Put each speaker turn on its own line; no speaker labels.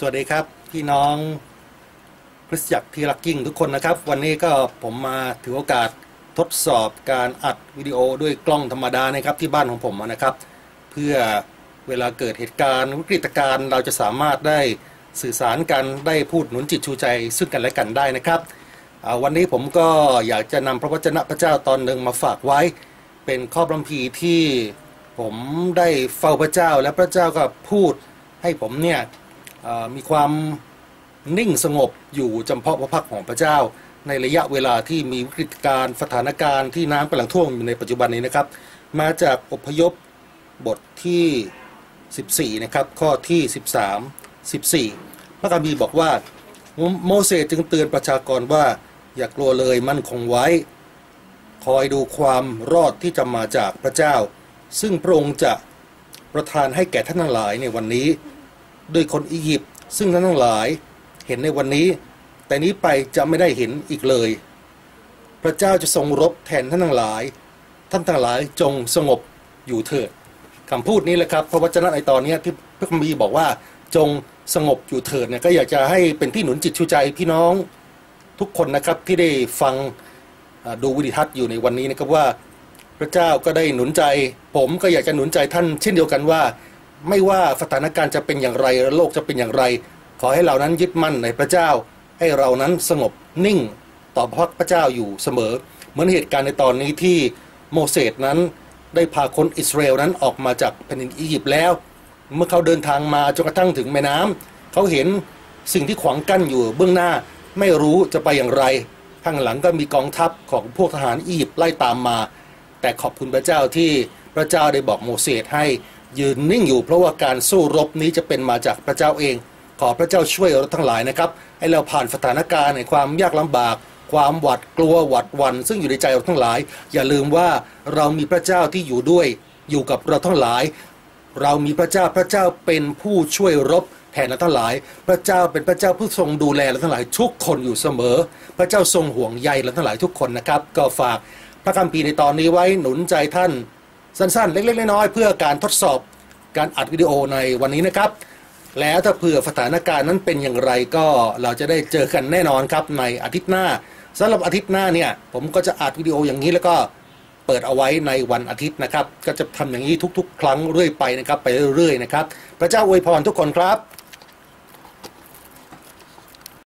สวัสดีครับพี่น้องคริสตจักรที่รักยิ่งทุกคนนะครับ วันนี้ก็ผมมาถือโอกาสทดสอบการอัดวิดีโอด้วยกล้องธรรมดานะครับที่บ้านของผมนะครับ เพื่อเวลาเกิดเหตุการณ์วิกฤตการณ์เราจะสามารถได้สื่อสารกันได้พูดหนุนจิตชูใจซึ่งกันและกันได้นะครับ วันนี้ผมก็อยากจะนำพระวจนะพระเจ้าตอนหนึ่งมาฝากไว้ เป็นข้อพระคัมภีร์ที่ผมได้เฝ้าพระเจ้าและพระเจ้าก็พูดให้ผมเนี่ย มีความนิ่งสงบอยู่จำเพาะพระพักของพระเจ้า ในระยะเวลาที่มีวิกฤตการณ์สถานการณ์ที่น้ำกำลังท่วมอยู่ในปัจจุบันนี้นะครับ มาจากอพยพบทที่ 14 นะครับ ข้อที่ 13 14 พระคัมภีร์บอกว่า โมโมเสสจึงเตือนประชากรว่าอย่ากลัวเลยมั่นคงไว้ คอยดูความรอดที่จะมาจากพระเจ้า ซึ่งพระองค์จะประทานให้แก่ท่านทั้งหลายในวันนี้ ด้วยคนอียิปต์ซึ่งท่านทั้งหลายเห็นในวันนี้ แต่นี้ไปจะไม่ได้เห็นอีกเลย พระเจ้าจะทรงรบแทนท่านทั้งหลาย ท่านทั้งหลายจงสงบอยู่เถิดคำพูดนี้แหละครับพระวจนะในตอนนี้ที่พระคัมภีร์บอกว่าจงสงบอยู่เถิดเนี่ยก็อยากจะให้เป็นที่หนุนจิตชูใจพี่น้องทุกคนนะครับที่ได้ฟังดูวิดีทัศน์อยู่ในวันนี้นะครับว่า พระเจ้าก็ได้หนุนใจ ผมก็อยากจะหนุนใจท่านเช่นเดียวกันว่า ไม่ว่าสถานการณ์จะเป็นอย่างไรโลกจะเป็นอย่างไร ขอให้เรานั้นยึดมั่นในพระเจ้า ให้เรานั้นสงบนิ่งต่อพระพระเจ้าอยู่เสมอ เหมือนเหตุการณ์ในตอนนี้ที่โมเสสนั้นได้พาคนอิสราเอลนั้นออกมาจากแผ่นดินอียิปต์แล้ว เมื่อเขาเดินทางมาจนกระทั่งถึงแม่น้ำเขาเห็นสิ่งที่ขวางกั้นอยู่เบื้องหน้าไม่รู้จะไปอย่างไร ข้างหลังก็มีกองทัพของพวกทหารอียิปต์ไล่ตามมา แต่ขอบคุณพระเจ้าที่พระเจ้าได้บอกโมเสสให้ ยืนนิ่งอยู่เพราะว่าการสู้รบนี้จะเป็นมาจากพระเจ้าเอง ขอพระเจ้าช่วยเราทั้งหลายนะครับ ให้เราผ่านสถานการณ์ในความยากลำบาก ความหวาดกลัวหวาดวัน ซึ่งอยู่ในใจเราทั้งหลาย อย่าลืมว่าเรามีพระเจ้าที่อยู่ด้วย อยู่กับเราทั้งหลาย เรามีพระเจ้าพระเจ้าเป็นผู้ช่วยรบแทนเราทั้งหลาย พระเจ้าเป็นพระเจ้าผู้ทรงดูแลเราทั้งหลายทุกคนอยู่เสมอ พระเจ้าทรงห่วงใยเราทั้งหลายทุกคนนะครับ ก็ฝากพระคัมภีร์ในตอนนี้ไว้หนุนใจท่าน สั้นๆ เล็กๆ น้อยๆเพื่อการทดสอบการอัดวิดีโอในวันนี้นะครับ แล้วถ้าเผื่อสถานการณ์นั้นเป็นอย่างไรก็เราจะได้เจอกันแน่นอนครับในอาทิตย์หน้าสำหรับอาทิตย์หน้าเนี่ยผมก็จะอัดวิดีโออย่างนี้แล้วก็เปิดเอาไว้ในวันอาทิตย์นะครับ ก็จะทำอย่างนี้ทุกๆ ครั้งเรื่อยไปนะครับ ไปเรื่อยๆนะครับ พระเจ้าอวยพรทุกคนครับ